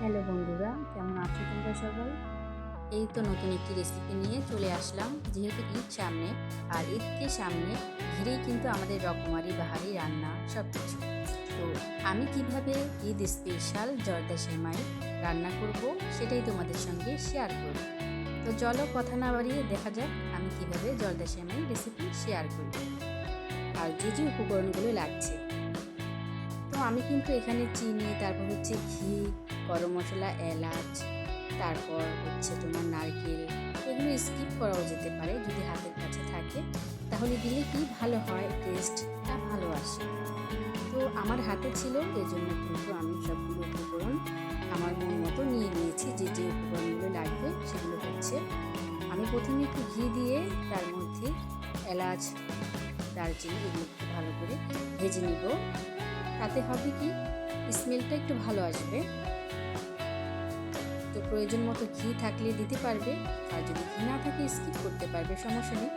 Hello বন্ধুরা, কেমন আছো তোমরা সবাই? এই তো নতুন একটি রেসিপি নিয়ে চলে আসলাম। যেহেতু ঈদ সামনে, আর ঈদকে সামনে ঘিরেই কিন্তু আমাদের রকমারি, বাহারি, রান্না সব কিছু তো আমি কীভাবে ঈদ স্পেশাল জর্দা সেমাই রান্না করব সেটাই তোমাদের সঙ্গে শেয়ার করব। তো চলো কথা না বাড়িয়ে দেখা যাক আমি কীভাবে জর্দা সেমাই রেসিপি শেয়ার করি আর যে যে উপকরণগুলো লাগছে তো আমি কিন্তু এখানে চিনি, তারপর হচ্ছে ঘি, গরম মশলা, এলাচ, তারপর হচ্ছে তোমার নারকেল, এগুলো স্কিপ করাও যেতে পারে যদি হাতের কাছে থাকে। তাহলে দিলে কি? ভালো হয় টেস্টটা ভালো আসে। তো আমার হাতে ছিল, এজন্য কিন্তু আমি সবগুলো উপকরণ আমার মন মতো নিয়ে নিয়েছি, যে যে উপকরণগুলো লাগবে সেগুলো হচ্ছে। আমি প্রথমে একটু ঘি দিয়ে তার মধ্যে এলাচ, দারচিনি এগুলো ভালো করে ভেজে নিব। তাতে হবে কি? স্মেলটা একটু ভালো আসবে। তো প্রয়োজন মতো ঘি থাকলে দিতে পারবে। আর যদি ঘি না থাকে স্কিপ করতে পারবে, সমস্যা নেই।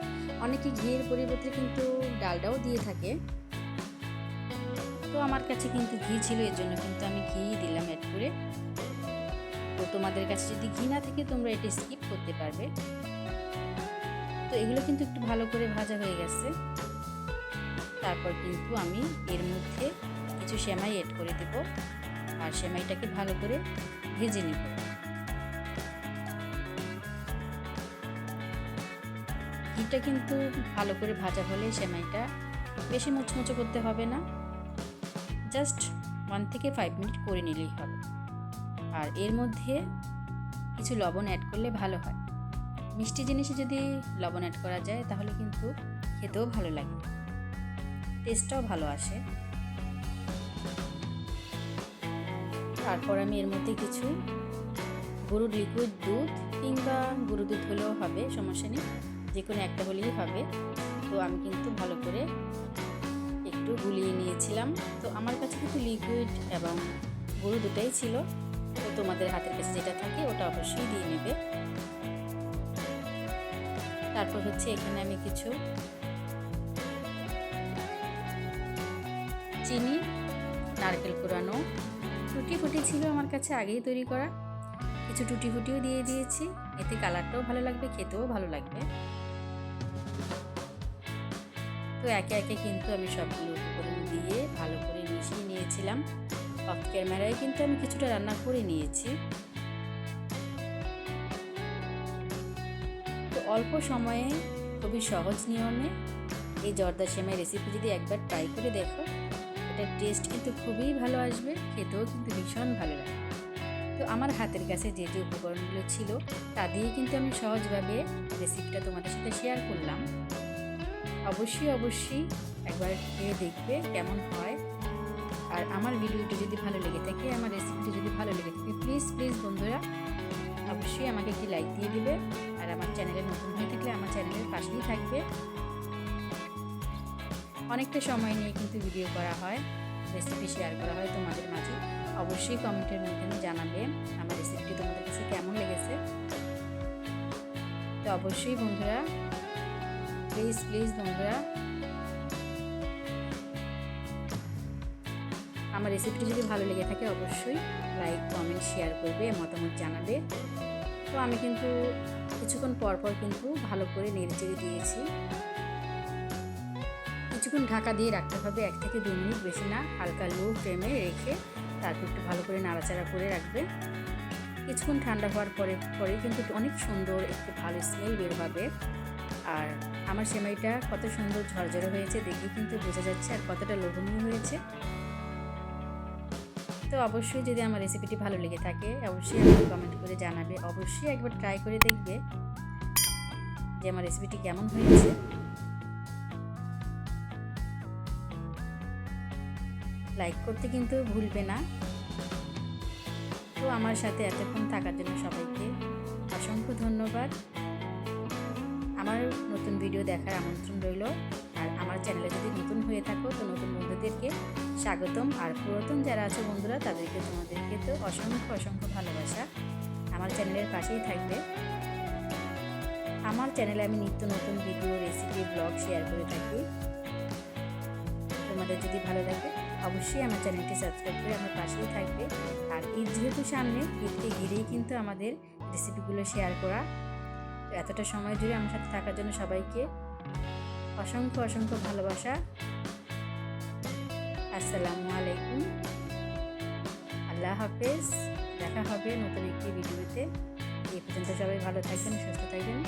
অনেকে ঘিয়ের পরিবর্তে কিন্তু ডালটাও দিয়ে থাকে। তো আমার কাছে কিন্তু ঘি ছিল, এর জন্য কিন্তু আমি ঘি দিলাম অ্যাড করে। তো তোমাদের কাছে যদি ঘি না থাকে, তোমরা এটা স্কিপ করতে পারবে। তো এগুলো কিন্তু একটু ভালো করে ভাজা হয়ে গেছে। তারপর কিন্তু আমি এর মধ্যে কিছু সেমাই এড করে দেব। আর সেমাইটাকে ভালো করে ভেজে নেব। ঘিটা কিন্তু ভালো করে ভাজা হলে সেমাইটা বেশি মুচমুচো করতে হবে না। জাস্ট ওয়ান থেকে ফাইভ মিনিট করে নিলেই হবে। আর এর মধ্যে কিছু লবণ অ্যাড করলে ভালো হয়। মিষ্টি জিনিসে যদি লবণ অ্যাড করা যায় তাহলে কিন্তু খেতেও ভালো লাগে। টেস্টটাও ভালো আসে। তারপর আমি এর মধ্যে কিছু গরুর লিকুইড দুধ কিংবা গরু দুধ হলেও হবে, সমস্যা নেই। যে কোনো একটা হলেই হবে। তো আমি কিন্তু ভালো করে একটু গুলিয়ে নিয়েছিলাম। তো আমার কাছে কিন্তু লিকুইড এবং গরু দুটাই ছিল। তো তোমাদের হাতের কাছে যেটা থাকে ওটা অবশ্যই দিয়ে নেবে। তারপর হচ্ছে এখানে আমি কিছু চিনি, নারকেল কোরানো টুটি ফুটি ছিল আমার কাছে আগেই তৈরি করা। কিছু টুটি ফুটিও দিয়ে দিয়েছি। এতে কালারটাও ভালো লাগবে, খেতেও ভালো লাগবে। তো একে একে কিন্তু আমি সবগুলো উপকরণ দিয়ে ভালো করে মিশিয়ে নিয়েছিলাম। অফ ক্যামেরায় কিন্তু আমি কিছুটা রান্না করে নিয়েছি। তো অল্প সময়ে খুবই সহজ নিয়মে এই জর্দা সেমাই রেসিপি যদি একবার ট্রাই করে দেখো। এটার টেস্ট কিন্তু খুবই ভালো আসবে, খেতেও কিন্তু ভীষণ ভালো লাগে। তো আমার হাতের কাছে যে যে উপকরণগুলো ছিল, তা দিয়ে কিন্তু আমি সহজভাবে রেসিপিটা তোমাদের সাথে শেয়ার করলাম। অবশ্যই অবশ্যই একবার খেয়ে দেখবে কেমন হয়। আর আমার ভিডিওটি যদি ভালো লেগে থাকে, আমার রেসিপিটি যদি ভালো লেগে থাকে প্লিজ প্লিজ বন্ধুরা, অবশ্যই আমাকে একটি লাইক দিয়ে দিবে। আর আমার চ্যানেলে নতুন হয়ে থাকলে আমার চ্যানেলের পাশেই থাকবে। অনেকটা সময় নিয়ে কিন্তু ভিডিও করা হয় রেসিপি শেয়ার করা হয় তোমাদের মাঝে। অবশ্যই কমেন্টের মাধ্যমে জানাবে আমার রেসিপিটি তোমাদের কাছে কেমন লেগেছে। তো অবশ্যই বন্ধুরা প্লিজ প্লিজ বন্ধুরা, আমার রেসিপিটি যদি ভালো লেগে থাকে অবশ্যই লাইক কমেন্ট শেয়ার করবে, মতামত জানাবে। তো আমি কিন্তু কিছুক্ষণ পর পর কিন্তু ভালো করে নেড়ে চেড়ে দিয়েছি। কিছুক্ষণ ঢাকা দিয়ে রাখতে হবে, এক থেকে দু মিনিট বেশি না। হালকা লো ফ্লেমে রেখে তারপর একটু ভালো করে নাড়াচাড়া করে রাখবে। কিছুক্ষণ ঠান্ডা হওয়ার পরে পরে কিন্তু অনেক সুন্দর একটু ভালো স্মেল বের হবে। আর আমার সেমাইটা কত সুন্দর ঝরঝরে হয়েছে দেখে কিন্তু বোঝা যাচ্ছে আর কতটা লোভনীয় হয়েছে। তো অবশ্যই যদি আমার রেসিপিটি ভালো লেগে থাকে, অবশ্যই আমাকে কমেন্ট করে জানাবে। অবশ্যই একবার ট্রাই করে দেখবে যে আমার রেসিপিটি কেমন হয়েছে। লাইক করতে কিন্তু ভুলবে না। তো আমার সাথে এতক্ষণ থাকার জন্য সবাইকে অসংখ্য ধন্যবাদ। আমার নতুন ভিডিও দেখার আমন্ত্রণ রইল। আর আমার চ্যানেলে যদি নতুন হয়ে থাকো, তো নতুন বন্ধুদেরকে স্বাগতম। আর পুরাতন যারা আছে বন্ধুরা, তাদেরকে তোমাদেরকে তো অসংখ্য অসংখ্য ভালোবাসা। আমার চ্যানেলের পাশেই থাকবে। আমার চ্যানেলে আমি নিত্য নতুন ভিডিও রেসিপি ব্লগ শেয়ার করে থাকি। তোমাদের যদি ভালো লাগে অবশ্যই আমার চ্যানেলটি সাবস্ক্রাইব করে আমার পাশেই থাকবে। আর ঈদ যেহেতু সামনে, ঈদকে ঘিরেই কিন্তু আমাদের রেসিপিগুলো শেয়ার করা। এতটা সময় জুড়ে আমার সাথে থাকার জন্য সবাইকে অসংখ্য অসংখ্য ভালোবাসা। আসসালামু আলাইকুম। আল্লাহ হাফেজ। দেখা হবে নতুন একটি ভিডিওতে এই পর্যন্ত সবাই ভালো থাকবেন, সুস্থ থাকবেন।